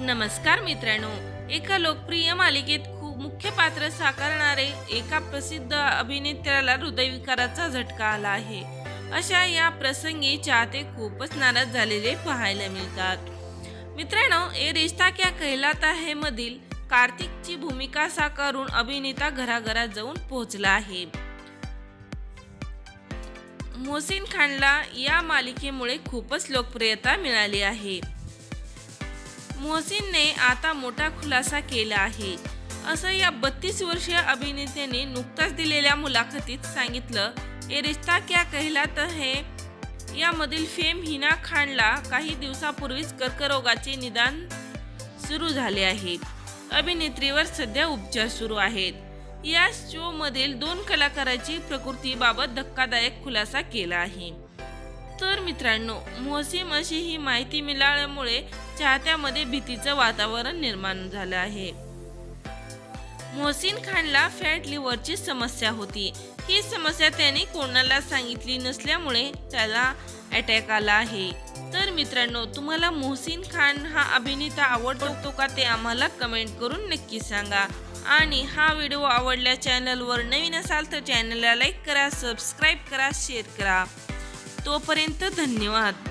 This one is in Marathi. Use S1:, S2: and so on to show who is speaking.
S1: नमस्कार मित्रांनो. एका लोकप्रिय मालिकेत खूप मुख्य पात्र साकारणारे एका प्रसिद्ध अभिनेत्याला हृदयविकाराचा झटका आला आहे. अशा या प्रसंगी चाहते खूपच नाराज झालेले पाहायला मिळतात. मित्रांनो ए रिश्ता क्या कहलाता है मधील कार्तिकची भूमिका साकारून अभिनेता घराघरात जाऊन पोहोचला आहे. मोहसिन खानला या मालिकेमुळे खूपच लोकप्रियता मिळाली आहे. मोहसिनने आता मोठा खुलासा केला आहे. असं या बत्तीस वर्षीय अभिनेत्याने नुकताच दिलेल्या मुलाखतीत सांगितलं ए रिश्ता क्या कहलात है? यामधील फेम हिना खानला काही दिवसापूर्वीच कर्करोगाचे निदान सुरू झाले आहे. अभिनेत्रीवर सध्या उपचार सुरू आहेत. या शो मधील दोन कलाकाराची प्रकृतीबाबत धक्कादायक खुलासा केला आहे. तर मित्रांनो मोसीम अशी ही माहिती मिळाल्यामुळे चाहत्यामध्ये भीतीचं वातावरण निर्माण झालं आहे. मोहसिन खानला फॅट लिव्हरची समस्या होती. ही समस्या त्याने कोणाला सांगितली नसल्यामुळे त्याला अटॅक आला आहे. तर मित्रांनो तुम्हाला मोहसिन खान हा अभिनेता आवडतो का ते आम्हाला कमेंट करून नक्की सांगा. आणि हा व्हिडिओ आवडल्या चॅनलवर नवीन असाल तर चॅनलला लाईक करा सबस्क्राईब करा शेअर करा. तोपर्यंत धन्यवाद.